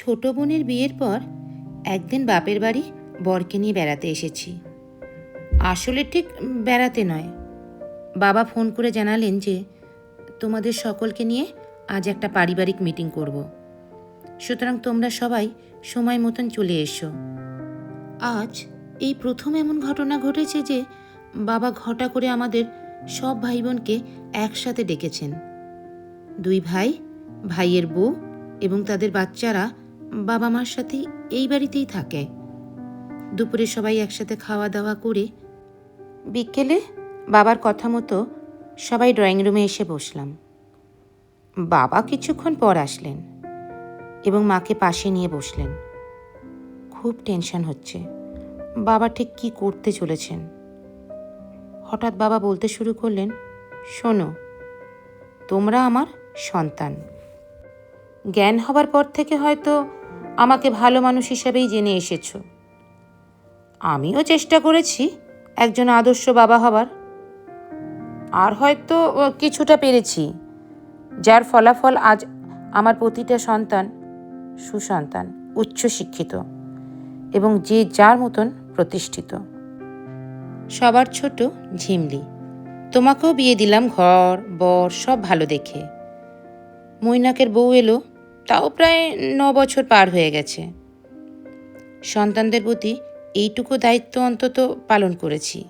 ছোট বোনের বিয়ের পর একদিন বাপের বাড়ি বরকে নিয়ে বেড়াতে এসেছি। আসলে ঠিক বেড়াতে নয়। বাবা ফোন করে জানালেন যে, তোমাদের সকলকে নিয়ে আজ একটা পারিবারিক মিটিং করব। সুতরাং তোমরা সবাই সময় মতন চলে এসো। আজ এই প্রথম এমন ঘটনা ঘটেছে যে, বাবা ঘটা করে আমাদের সব ভাই বোনকে একসাথে ডেকেছেন। দুই ভাই, ভাইয়ের বউ এবং তাদের বাচ্চারা বাবা মার সাথে এই বাড়িতেই থাকে। দুপুরে সবাই একসাথে খাওয়া দাওয়া করে বিকেলে বাবার কথা মতো সবাই ড্রয়িং রুমে এসে বসলাম। বাবা কিছুক্ষণ পর আসলেন এবং মাকে পাশে নিয়ে বসলেন। খুব টেনশন হচ্ছে। বাবা ঠিক কি করতে চলেছেন? হঠাৎ বাবা বলতে শুরু করলেন, শোনো, তোমরা আমার সন্তান। জ্ঞান হবার পর থেকে হয়তো আমাকে ভালো মানুষ হিসেবেই জেনে এসেছ। আমিও চেষ্টা করেছি একজন আদর্শ বাবা হবার। আর হয়তো কিছুটা পেরেছি, যার ফলাফল আজ আমার প্রতিটা সন্তান সুসন্তান, উচ্চশিক্ষিত এবং যে যার মতন প্রতিষ্ঠিত। সবার ছোট ঝিমলি, তোমাকেও বিয়ে দিলাম ঘর, বর, সব ভালো দেখে। মৈনাকের বউ এলো তাও প্রায় ন বছর পার হয়ে গেছে। সন্তানদের প্রতি এইটুকু দায়িত্ব অন্তত পালন করেছি।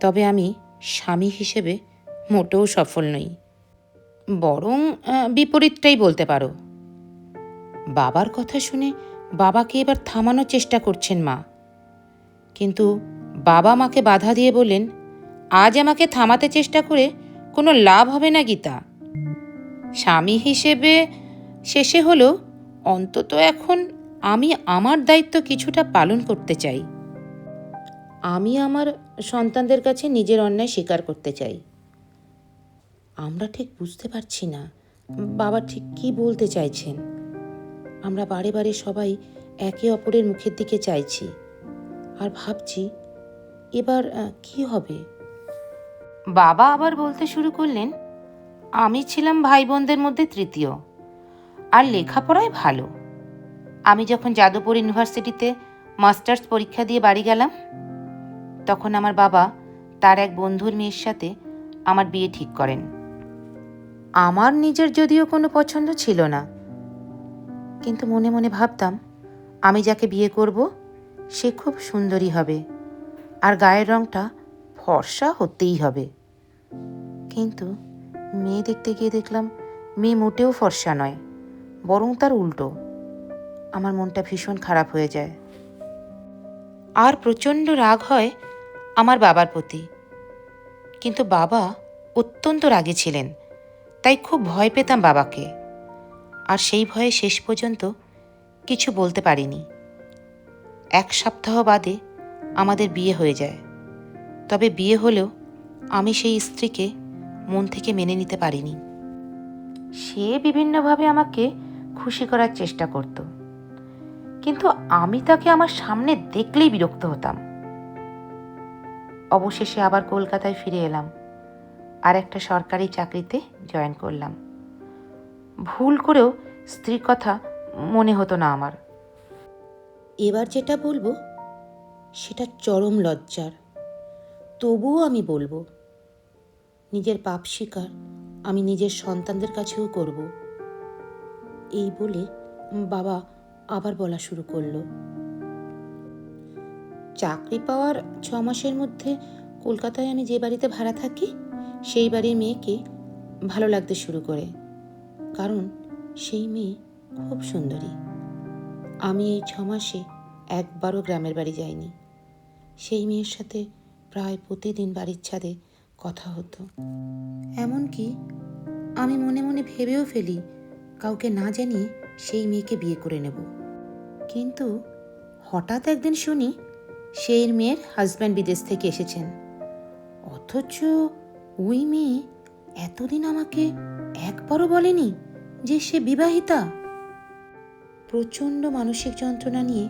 তবে আমি স্বামী হিসেবে মোটেও সফল নই। বরং বিপরীতটাই বলতে পারো। বাবার কথা শুনে বাবাকে এবার থামানোর চেষ্টা করছেন মা। কিন্তু বাবা মাকে বাধা দিয়ে বললেন, আজ আমাকে থামাতে চেষ্টা করে কোনো লাভ হবে না গীতা। স্বামী হিসেবে শেষে হলো, অন্তত এখন আমি আমার দায়িত্ব কিছুটা পালন করতে চাই। আমি আমার সন্তানদের কাছে নিজের অন্যায় স্বীকার করতে চাই। আমরা ঠিক বুঝতে পারছি না, বাবা ঠিক কি বলতে চাইছেন। আমরা বারে বারে সবাই একে অপরের মুখের দিকে চাইছি আর ভাবছি, এবার কি হবে? বাবা আবার বলতে শুরু করলেন, আমি ছিলাম ভাই বোনদের মধ্যে তৃতীয়। আর লেখাপড়ায় ভালো। আমি যখন যাদবপুর ইউনিভার্সিটিতে মাস্টার্স পরীক্ষা দিয়ে বাড়ি গেলাম, তখন আমার বাবা তার এক বন্ধুর মেয়ের সাথে আমার বিয়ে ঠিক করেন। আমার নিজের যদিও কোনো পছন্দ ছিল না, কিন্তু মনে মনে ভাবতাম, আমি যাকে বিয়ে করব, সে খুব সুন্দরী হবে আর গায়ের রংটা ফর্সা হতেই হবে। কিন্তু মেয়ে দেখতে গিয়ে দেখলাম, মেয়ে মোটেও ফর্সা নয়। বরং তার উল্টো। আমার মনটা ভীষণ খারাপ হয়ে যায়। আর প্রচণ্ড রাগ হয় আমার বাবার প্রতি। কিন্তু বাবা অত্যন্ত রাগী ছিলেন, তাই খুব ভয় পেতাম বাবাকে। আর সেই ভয়ে শেষ পর্যন্ত কিছু বলতে পারিনি। এক সপ্তাহ বাদে আমাদের বিয়ে হয়ে যায়। তবে বিয়ে হলেও আমি সেই স্ত্রীকে মন থেকে মেনে নিতে পারিনি। সে বিভিন্নভাবে আমাকে খুশি করার চেষ্টা করত। কিন্তু আমি তাকে আমার সামনে দেখলেই বিরক্ত হতাম। অবশেষে আবার কলকাতায় ফিরে এলাম আর একটা সরকারি চাকরিতে জয়েন করলাম। ভুল করেও স্ত্রীর কথা মনে হতো না আমার। এবার যেটা বলব, সেটা চরম লজ্জার। তবুও আমি বলব, নিজের পাপ স্বীকার আমি নিজের সন্তানদের কাছেও করব। এই বলে বাবা আবার বলা শুরু করল। চাকরি পাওয়ার ছ মাসের মধ্যে কলকাতায় আমি যে বাড়িতে ভাড়া থাকি, সেই বাড়ির মেয়েকে ভালো লাগতে শুরু করে। কারণ সেই মেয়ে খুব সুন্দরী। আমি এই ছ মাসে একবারও গ্রামের বাড়ি যাইনি। সেই মেয়ের সাথে প্রায় প্রতিদিন বাড়ির ছাদে কথা হতো। এমনকি আমি মনে মনে ভেবেও ফেলি কাউকে না জানিয়ে সেই মেয়েকে বিয়ে করে নেব। কিন্তু হঠাৎ একদিন শুনি সেই মেয়ের হাজব্যান্ড বিদেশ থেকে এসেছেন। অথচ ওই মেয়ে এতদিন আমাকে একবারও বলেনি যে সে বিবাহিতা। প্রচণ্ড মানসিক যন্ত্রণা নিয়ে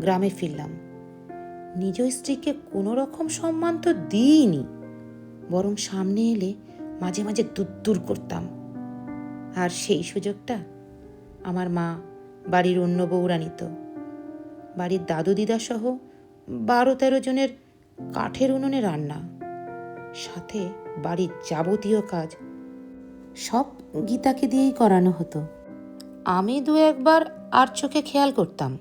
গ্রামে ফিরলাম। নিজ স্ত্রীকে কোনো রকম সম্মান তো দিইনি, বরং সামনে এলে মাঝে মাঝে দূর করতাম। আর সেই সুযোগটা আমার মা, বাড়ির অন্য বউরা নিত। বাড়ির দাদু দিদা সহ বারো তেরো জনের কাঠের উনুনে রান্না, সাথে বাড়ির যাবতীয় কাজ, সব গীতাকে দিয়েই করানো হতো। আমি দু একবার আর চোখে খেয়াল করতাম,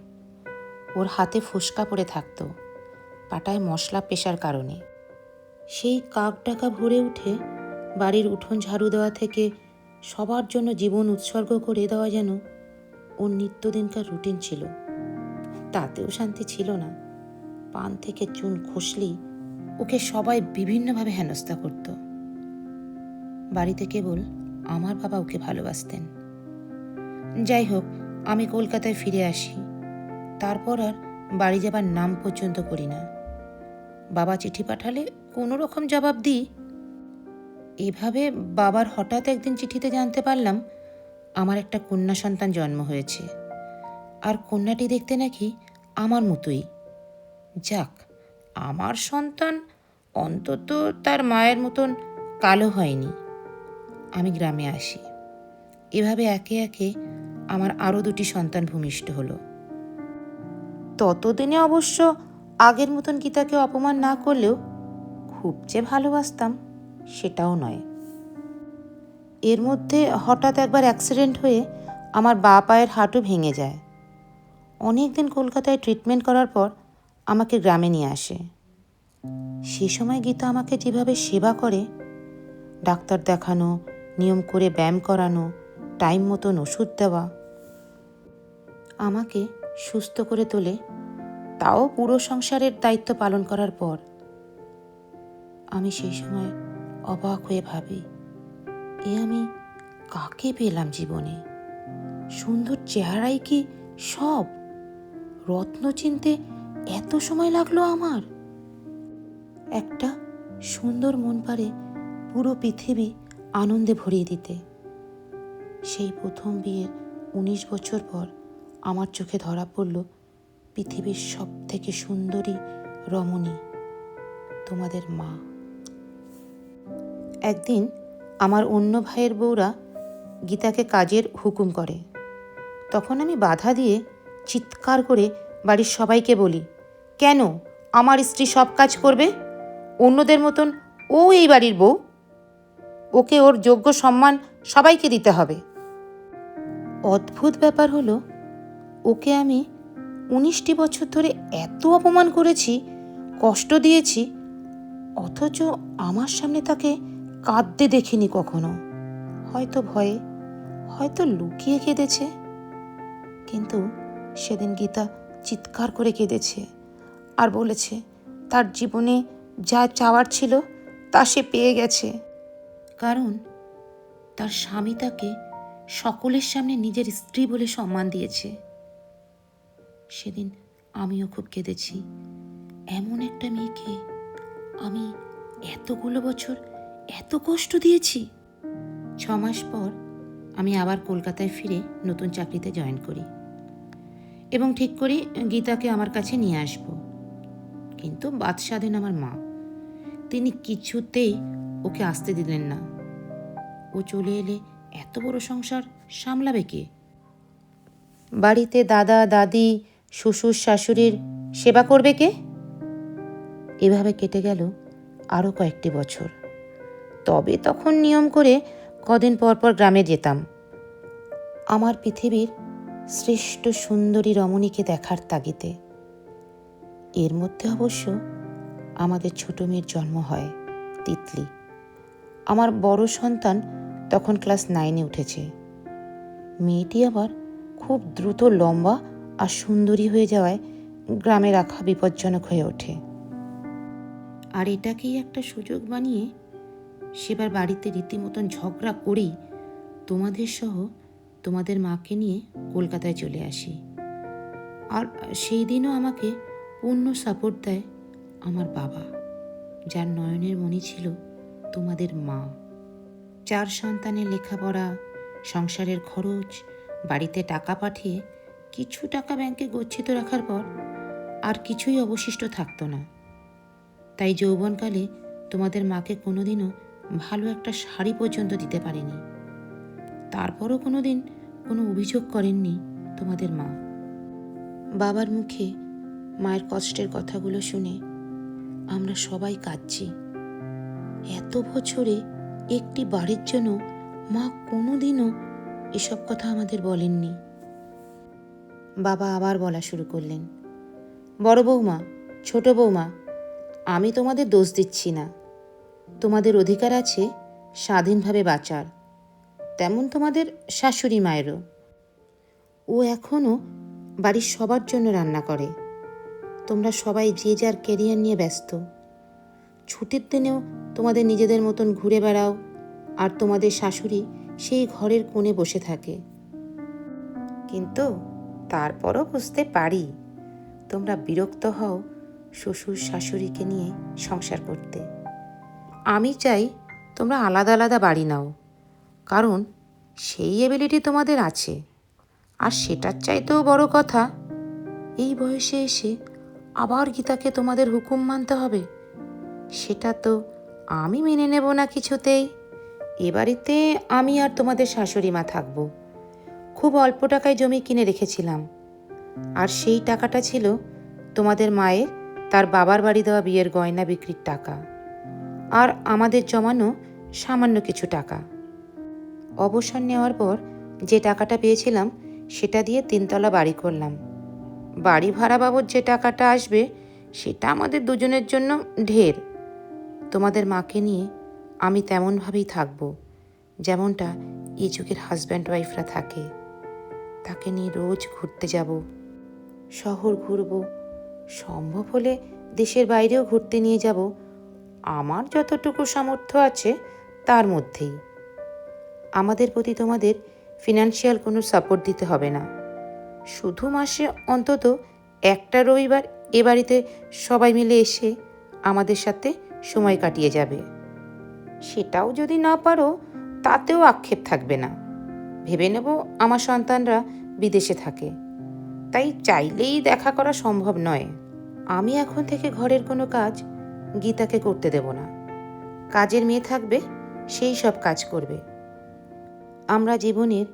ওর হাতে ফুসকা পড়ে থাকতো, পাটায় মশলা পেশার কারণে। সেই কাক ডাকা ভরে উঠে বাড়ির উঠোন ঝাড়ু দেওয়া থেকে সবার জন্য জীবন উৎসর্গ করে দেওয়া যেন ওর নিত্যদিনকার রুটিন ছিল। তাতেও শান্তি ছিল না। পান থেকে চুন খসলেই ওকে সবাই বিভিন্নভাবে হেনস্থা করত। বাড়িতে কেবল আমার বাবা ওকে ভালোবাসতেন। যাই হোক, আমি কলকাতায় ফিরে আসি। তারপর আর বাড়ি যাবার নাম পর্যন্ত করি না। বাবা চিঠি পাঠালে কোনো রকম জবাব দিই এভাবে বাবার হঠাৎ একদিন চিঠিতে জানতে পারলাম, আমার একটা কন্যা সন্তান জন্ম হয়েছে। আর কন্যাটি দেখতে নাকি আমার মতোই। যাক, আমার সন্তান অন্তত তার মায়ের মতন কালো হয়নি। আমি গ্রামে আসি। এভাবে একে একে আমার আরও দুটি সন্তান ভূমিষ্ঠ হলো। ততদিনে অবশ্য আগের মতন গীতাকে অপমান না করলেও খুব যে ভালোবাসতাম। সেটাও নয়। এর মধ্যে হঠাৎ একবার অ্যাক্সিডেন্ট হয়ে আমার বা পায়ের হাঁটু ভেঙে যায়। অনেক দিন কলকাতায় ট্রিটমেন্ট করার পর আমাকে গ্রামে নিয়ে আসে। সে সময় গীতা আমাকে যেভাবে সেবা করে, ডাক্তার দেখানো, নিয়ম করে ব্যায়াম করানো টাইম মতন ওষুধ দেওয়া, আমাকে সুস্থ করে তোলে, তাও পুরো সংসারের দায়িত্ব পালন করার পর আমি সেই সময় অবাক হয়ে ভাবি, এ আমি কাকে পেলাম জীবনে? সুন্দর চেহারাই কি সব? রত্ন চিনতে এত সময় লাগল আমার। একটা সুন্দর মন পারে পুরো পৃথিবী আনন্দে ভরিয়ে দিতে। সেই প্রথম বিয়ের উনিশ বছর পর আমার চোখে ধরা পড়ল পৃথিবীর সব থেকে সুন্দরী রমণী, তোমাদের মা। একদিন আমার অন্য ভাইয়ের বউরা গীতাকে কাজের হুকুম করে। তখন আমি বাধা দিয়ে চিৎকার করে বাড়ির সবাইকে বলি, কেন? আমার স্ত্রী সব কাজ করবে? অন্যদের মতন ও এই বাড়ির বউ? ওকে ওর যোগ্য সম্মান সবাইকে দিতে হবে। অদ্ভুত ব্যাপার হলো, ওকে আমি উনিশটি বছর ধরে এত অপমান করেছি, কষ্ট দিয়েছি, অথচ আমার সামনে তাকে কাঁদতে দেখিনি কখনো। হয়তো ভয়ে, হয়তো লুকিয়ে কেঁদেছে। কিন্তু সেদিন গীতা চিৎকার করে কেঁদেছে আর বলেছে, তার জীবনে যা চাওয়ার ছিল, তা সে পেয়ে গেছে। কারণ তার স্বামী তাকে সকলের সামনে নিজের স্ত্রী বলে সম্মান দিয়েছে। সেদিন আমিও খুব কেঁদেছি। এমন একটা মেয়েকে আমি এতগুলো বছর এত কষ্ট দিয়েছি। ছ মাস পর আমি আবার কলকাতায় ফিরে নতুন চাকরিতে জয়েন করি এবং ঠিক করি গীতাকে আমার কাছে নিয়ে আসব। কিন্তু বাদশাদেন আমার মা, তিনি কিছুতেই ওকে আসতে দিলেন না। ও চলে এলে এত বড় সংসার সামলাবে কে? বাড়িতে দাদা, দাদি, শ্বশুর, শাশুড়ির সেবা করবে কে? এভাবে কেটে গেল আরও কয়েকটি বছর। তবে তখন নিয়ম করে কদিন পর পর গ্রামে যেতাম। আমার পৃথিবীর শ্রেষ্ঠ সুন্দরী রমণীকে দেখার তাগিতে এর মধ্যে অবশ্য আমাদের ছোট মেয়ের জন্ম হয়, তিতলি। আমার বড় সন্তান তখন ক্লাস নাইনে উঠেছে। মেয়েটি আবার খুব দ্রুত লম্বা আর সুন্দরী হয়ে যাওয়ায় গ্রামে রাখা বিপজ্জনক হয়ে ওঠে। আর এটাকেই একটা সুযোগ বানিয়ে সেবার বাড়িতে রীতিমতন ঝগড়া করেই তোমাদের সহ তোমাদের মাকে নিয়ে কলকাতায় চলে আসি। আর সেই দিনও আমাকে পূর্ণ সাপোর্ট দেয় আমার বাবা, যার নয়নের মণি ছিল তোমাদের মা। চার সন্তানের লেখাপড়া, সংসারের খরচ, বাড়িতে টাকা পাঠিয়ে কিছু টাকা ব্যাংকে গচ্ছিত রাখার পর আর কিছুই অবশিষ্ট থাকতো না। তাই যৌবনকালে তোমাদের মাকে কোনোদিনও ভালো একটা শাড়ি পর্যন্ত দিতে পারেনি। তারপরও কোনো দিন কোনো অভিযোগ করেননি তোমাদের মা। বাবার মুখে মায়ের কষ্টের কথাগুলো শুনে আমরা সবাই কাঁদছি। এত বছরে একটি বাড়ির জন্য মা কোনোদিনও এসব কথা আমাদের বলেননি। বাবা আবার বলা শুরু করলেন, বড় বৌমা, ছোট বৌমা, আমি তোমাদের দোষ দিচ্ছি না। তোমাদের অধিকার আছে স্বাধীনভাবে বাঁচার। তেমন তোমাদের শাশুড়ি মায়েরও। ও এখনও বাড়ির সবার জন্য রান্না করে। তোমরা সবাই যে যার কেরিয়ার নিয়ে ব্যস্ত। ছুটির দিনেও তোমাদের নিজেদের মতন ঘুরে বেড়াও আর তোমাদের শাশুড়ি সেই ঘরের কোণে বসে থাকে। কিন্তু তারপরও বুঝতে পারি তোমরা বিরক্ত হও শ্বশুর শাশুড়িকে নিয়ে সংসার করতে। আমি চাই তোমরা আলাদা আলাদা বাড়ি নাও, কারণ সেই এবিলিটি তোমাদের আছে। আর সেটার চাইতেও বড় কথা, এই বয়সে এসে আবার গীতাকে তোমাদের হুকুম মানতে হবে? সেটা তো আমি মেনে নেব না কিছুতেই। এ বাড়িতে আমি আর তোমাদের শাশুড়ি মা থাকব। খুব অল্প টাকায় জমি কিনে রেখেছিলাম। আর সেই টাকাটা ছিল তোমাদের মায়ের, তার বাবার বাড়ি দেওয়া বিয়ের গয়না বিক্রির টাকা। আর আমাদের জমানো সামান্য কিছু টাকা। অবসর নেওয়ার পর যে টাকাটা পেয়েছিলাম, সেটা দিয়ে তিনতলা বাড়ি করলাম। বাড়ি ভাড়া বাবদ যে টাকাটা আসবে, সেটা আমাদের দুজনের জন্য ঢের। তোমাদের মাকে নিয়ে আমি তেমনভাবেই থাকব, যেমনটা এই যুগের হাজব্যান্ড ওয়াইফরা থাকে। তাকে নিয়ে রোজ ঘুরতে যাব, শহর ঘুরব, সম্ভব হলে দেশের বাইরেও ঘুরতে নিয়ে যাব আমার যতটুকু সামর্থ্য আছে, তার মধ্যেই। আমাদের প্রতি তোমাদের ফিনান্সিয়াল কোনো সাপোর্ট দিতে হবে না। শুধু মাসে অন্তত একটা রবিবার এ বাড়িতে সবাই মিলে এসে আমাদের সাথে সময় কাটিয়ে যাবে। সেটাও যদি না পারো, তাতেও আক্ষেপ থাকবে না। ভেবে নেব আমার সন্তানরা বিদেশে থাকে। তাই চাইলেই দেখা করা সম্ভব নয়। আমি এখন থেকে ঘরের কোনো কাজ গীতাকে করতে দেব না। কাজের মেয়ে থাকবে, সেই সব কাজ করবে। আমরা জীবনের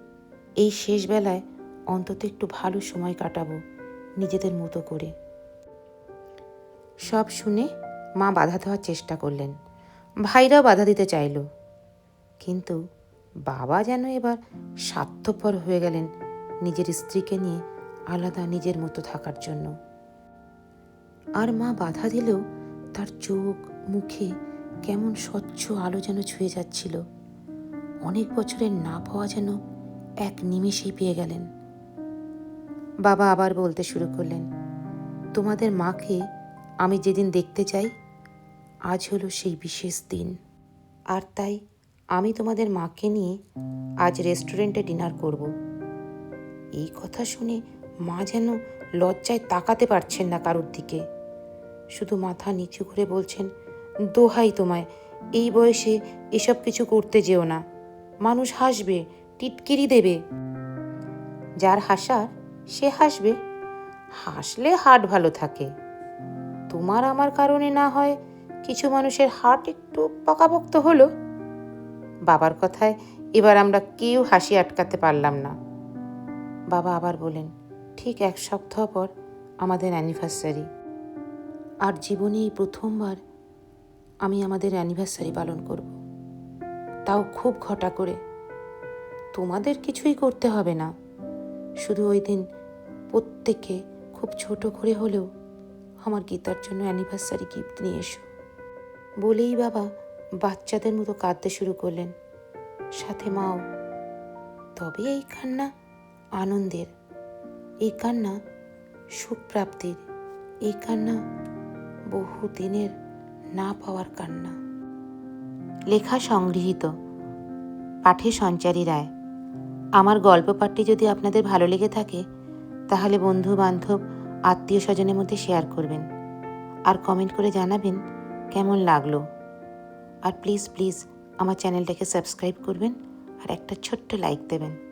এই শেষ বেলায় অন্তত একটু ভালো সময় কাটাবো, নিজেদের মতো করে। সব শুনে মা বাধা দেওয়ার চেষ্টা করলেন। ভাইরাও বাধা দিতে চাইল। কিন্তু বাবা যেন এবার স্বার্থপর হয়ে গেলেন নিজের স্ত্রীকে নিয়ে আলাদা নিজের মতো থাকার জন্য। আর মা বাধা দিলেও তার চোখ, মুখে কেমন স্বচ্ছ আলো যেন ছুঁয়ে যাচ্ছিল। অনেক বছরের না পাওয়া যেন এক নিমেষেই পেয়ে গেলেন। বাবা আবার বলতে শুরু করলেন, তোমাদের মাকে আমি যেদিন দেখতে চাই, আজ হলো সেই বিশেষ দিন। আর তাই আমি তোমাদের মাকে নিয়ে আজ রেস্টুরেন্টে ডিনার করব। এই কথা শুনে মা যেন লজ্জায় তাকাতে পারছেন না কারোর দিকে। শুধু মাথা নিচু করে বলছেন, দোহাই তোমায়, এই বয়সে এসব কিছু করতে যেও না। মানুষ হাসবে, টিটকিরি দেবে। যার হাসার, সে হাসবে। হাসলে হার্ট ভালো থাকে। তোমার আমার কারণে না হয় কিছু মানুষের হার্ট একটু পাকাপোক্ত হলো? বাবার কথায় এবার আমরা কেউ হাসি আটকাতে পারলাম না। বাবা আবার বলেন, ঠিক এক সপ্তাহ পর আমাদের অ্যানিভার্সারি। আর জীবনে এই প্রথমবার আমি আমাদের অ্যানিভার্সারি পালন করব। তাও খুব ঘটা করে। তোমাদের কিছুই করতে হবে না। শুধু ওই দিন প্রত্যেকে খুব ছোট করে হলেও আমার গীতার জন্য অ্যানিভার্সারি গিফট নিয়ে এসো। বলেই বাবা বাচ্চাদের মতো কাঁদতে শুরু করলেন। সাথে মাও। তবে এই কান্না আনন্দের। এই কান্না সুখ প্রাপ্তির। এই কান্না বহু দিনের না পাওয়ার কান্না। লেখা সংগৃহীত। পাঠে সঞ্চারী রায়। আমার গল্প পাঠটি যদি আপনাদের ভালো লেগে থাকে, তাহলে বন্ধু বান্ধব আত্মীয় স্বজনের মধ্যে শেয়ার করবেন। আর কমেন্ট করে জানাবেন কেমন লাগল। আর প্লিজ প্লিজ আমার চ্যানেলটাকে সাবস্ক্রাইব করবেন আর একটা ছোট্ট লাইক দেবেন।